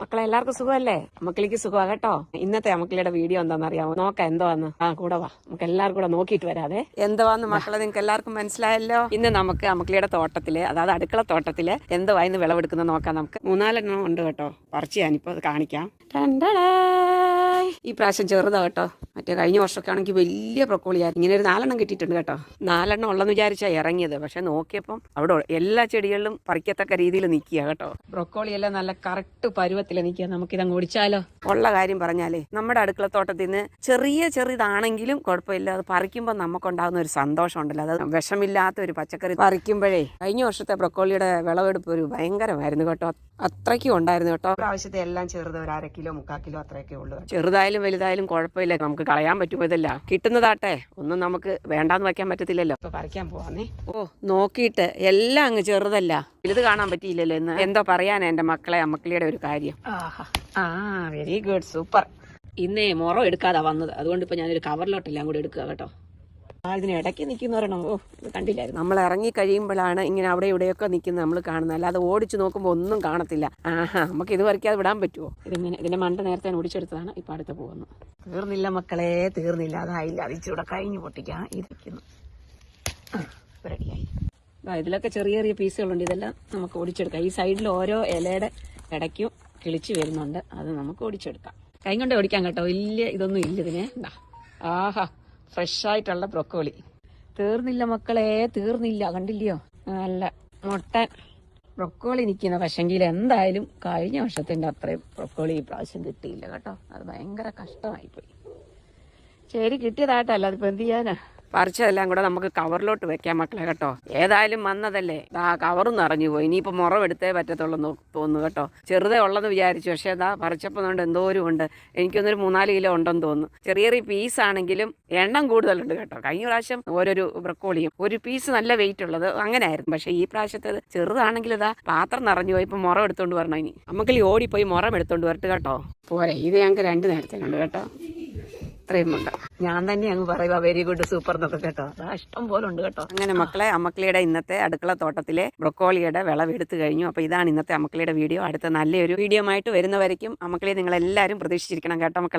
മക്കളെ എല്ലാവർക്കും സുഖമല്ലേ? മക്കളിക്ക് സുഖമാ കേട്ടോ. ഇന്നത്തെ മക്കളുടെ വീഡിയോ എന്താണെന്ന് അറിയാമോ എന്തോ വന്ന്. ആ കൂടെ വാ. നമുക്ക് എല്ലാവർക്കും കൂടെ നോക്കിയിട്ട് വരാതെ എന്തുവാന്ന് മക്കളെ നിങ്ങൾക്ക് എല്ലാവർക്കും മനസ്സിലായല്ലോ? ഇന്ന് നമുക്ക് അമ്മക്കളിയുടെ തോട്ടത്തിൽ അതായത് അടുക്കള തോട്ടത്തിൽ എന്തോ ഇന്ന് വിളവെടുക്കുന്നത് നോക്കാം നമുക്ക്. മൂന്നാലെണ്ണം ഉണ്ട് കേട്ടോ. പറിച്ച് ഞാനിപ്പോ അത് കാണിക്കാം. ഈ പ്രാവശ്യം ചെറുതാ കേട്ടോ. മറ്റേ കഴിഞ്ഞ വർഷമൊക്കെ ആണെങ്കിൽ വലിയ ബ്രൊക്കോളിയായിരുന്നു. ഇങ്ങനെ ഒരു നാലെണ്ണം കിട്ടിയിട്ടുണ്ട് കേട്ടോ. നാലെണ്ണം ഉള്ളെന്ന് വിചാരിച്ചാ ഇറങ്ങിയത്. പക്ഷെ നോക്കിയപ്പം അവിടെ എല്ലാ ചെടികളിലും പറിക്കത്തക്ക രീതിയിൽ നിൽക്കുക കേട്ടോ. ബ്രൊക്കോളി എല്ലാം നല്ല കറക്റ്റ് പരുവത്തിൽ നിൽക്കുക. നമുക്കിതങ്ങ് ഓടിച്ചാലോ ഉള്ള കാര്യം പറഞ്ഞാലേ നമ്മുടെ അടുക്കളത്തോട്ടത്തിൽ നിന്ന് ചെറിയ ചെറിയതാണെങ്കിലും കുഴപ്പമില്ല. അത് പറിക്കുമ്പോൾ നമുക്കുണ്ടാകുന്ന ഒരു സന്തോഷം ഉണ്ടല്ലോ അത് വിഷമില്ലാത്ത ഒരു പച്ചക്കറി പറിക്കുമ്പോഴേ കഴിഞ്ഞ വർഷത്തെ ബ്രക്കോളിയുടെ വിളവെടുപ്പ് ഒരു ഭയങ്കരമായിരുന്നു കേട്ടോ. അത്രയ്ക്കും ഉണ്ടായിരുന്നു കേട്ടോ. ആവശ്യത്തെ എല്ലാം ചെറുത് ഒരു അര കിലോ മുക്കാൽ കിലോ അത്രയൊക്കെ ഉള്ളൂ. ചെറുതായാലും വലുതായാലും കുഴപ്പമില്ല. നമുക്ക് കളയാൻ പറ്റുമോ ഇതല്ല കിട്ടുന്നതാട്ടെ. ഒന്നും നമുക്ക് വേണ്ടാന്ന് വയ്ക്കാൻ പറ്റത്തില്ലല്ലോ. ഇപ്പൊ പറിക്കാൻ പോവാന്നേ. ഓ നോക്കിയിട്ട് എല്ലാം അങ്ങ് ചെറുതല്ല. വലുത് കാണാൻ പറ്റിയില്ലല്ലോ എന്ന് എന്തോ പറയാനാ എന്റെ മക്കളെ അമ്മക്കിളിയുടെ ഒരു കാര്യം. ആ വെരി ഗുഡ് സൂപ്പർ ഇന്നേ മുറം എടുക്കാതാ വന്നത്. അതുകൊണ്ട് ഇപ്പൊ ഞാനൊരു കവറിലോട്ടെല്ലാം കൂടി എടുക്കുക കേട്ടോ. ഇതിന് ഇടയ്ക്ക് നിൽക്കുന്നവരണം ഓ കണ്ടില്ലായിരുന്നു. നമ്മൾ ഇറങ്ങി കഴിയുമ്പോഴാണ് ഇങ്ങനെ അവിടെ ഇവിടെയൊക്കെ നിൽക്കുന്നത് നമ്മൾ കാണുന്നത്. അല്ലാതെ ഓടിച്ചു നോക്കുമ്പോൾ ഒന്നും കാണത്തില്ല. ആഹാ നമുക്ക് ഇത് വരയ്ക്കാതെ വിടാൻ പറ്റുമോ ഇതിങ്ങനെ ഇതിന്റെ മണ്ട നേരത്തെ ഞാൻ ഓടിച്ചെടുത്തതാണ്. ഇപ്പൊ അടുത്ത് പോകുന്നു. തീർന്നില്ല മക്കളെ തീർന്നില്ല. അതായില്ല. അതിച്ചൂടെ കഴിഞ്ഞ് പൊട്ടിക്കാം. ഇരിക്കുന്നു റെഡിയായി ഇതിലൊക്കെ ചെറിയ ചെറിയ പീസുകളുണ്ട്. ഇതെല്ലാം നമുക്ക് ഓടിച്ചെടുക്കാം ഈ സൈഡിൽ ഓരോ ഇലയുടെ ഇടയ്ക്കും കിളിച്ച് വരുന്നുണ്ട്. അത് നമുക്ക് ഓടിച്ചെടുക്കാം കൈ കൊണ്ട് ഓടിക്കാം കേട്ടോ. വലിയ ഇതൊന്നും ഇല്ല ഇതിനെ. ആഹാ. ഫ്രഷ് ആയിട്ടുള്ള ബ്രൊക്കോളി. തീർന്നില്ല മക്കളെ. തീർന്നില്ല. കണ്ടില്ലയോ? നല്ല മുട്ടൻ ബ്രൊക്കോളി നിൽക്കുന്ന പക്ഷെങ്കിൽ എന്തായാലും കഴിഞ്ഞ വർഷത്തിന്റെ അത്രയും ബ്രൊക്കോളി ഈ പ്രാവശ്യം കിട്ടിയില്ല കേട്ടോ. അത് ഭയങ്കര കഷ്ടമായിപ്പോയി. ശരി കിട്ടിയതായിട്ടല്ല. അതിപ്പോ എന്ത് ചെയ്യാനാ? പറിച്ചതെല്ലാം കൂടെ നമുക്ക് കവറിലോട്ട് വെക്കാം മക്കളെ കേട്ടോ. ഏതായാലും വന്നതല്ലേ. ആ കവറും നിറഞ്ഞു പോയി. ഇനിയിപ്പോൾ മുറവെടുത്തേ പറ്റത്തുള്ളൂ തോന്നുന്നു കേട്ടോ. ചെറുതേ ഉള്ളെന്ന് വിചാരിച്ചു. പക്ഷേ അതാ പറിച്ചപ്പോൾ എന്തോരം ഉണ്ട്. എനിക്കൊന്നൊരു മൂന്നാൽ കിലോ ഉണ്ടെന്ന് തോന്നുന്നു. ചെറിയ ചെറിയ പീസ് ആണെങ്കിലും എണ്ണം കൂടുതലുണ്ട് കേട്ടോ. കഴിഞ്ഞ പ്രാവശ്യം ഓരോരു ബ്രക്കോളിയും. ഒരു പീസ് നല്ല വെയിറ്റ് ഉള്ളത് അങ്ങനെയായിരുന്നു. പക്ഷേ ഈ പ്രാവശ്യത്തേത് ചെറുതാണെങ്കിൽ ഇതാ പാത്രം നിറഞ്ഞു പോയി. ഇപ്പൊ മുറം എടുത്തോണ്ട് വരണം ഇനി. നമുക്ക് ഓടിപ്പോയി മുറം എടുത്തോണ്ട് വരട്ടെ കേട്ടോ. പോരെ. ഇത് ഞങ്ങൾക്ക് രണ്ട് നേരത്തിനുണ്ട് കേട്ടോ. ഇത്രയും ഉണ്ട് ഞാൻ തന്നെ അങ്ങ് പറയുക വെരി ഗുഡ് സൂപ്പർ എന്നൊക്കെ കേട്ടോ. അതാ ഇഷ്ടം പോലെ ഉണ്ട് കേട്ടോ. അങ്ങനെ മക്കളെ അമ്മക്കിളിയുടെ ഇന്നത്തെ അടുക്കള തോട്ടത്തിലെ ബ്രൊക്കോളിയുടെ വിളവെടുത്ത് കഴിഞ്ഞു. അപ്പൊ ഇതാണ് ഇന്നത്തെ അമ്മക്കിളിയുടെ വീഡിയോ. അടുത്ത നല്ലൊരു വീഡിയോ ആയിട്ട് വരുന്നവരേക്കും നിങ്ങൾ എല്ലാവരും പ്രതീക്ഷിച്ചിരിക്കണം കേട്ടോ മക്കളെ.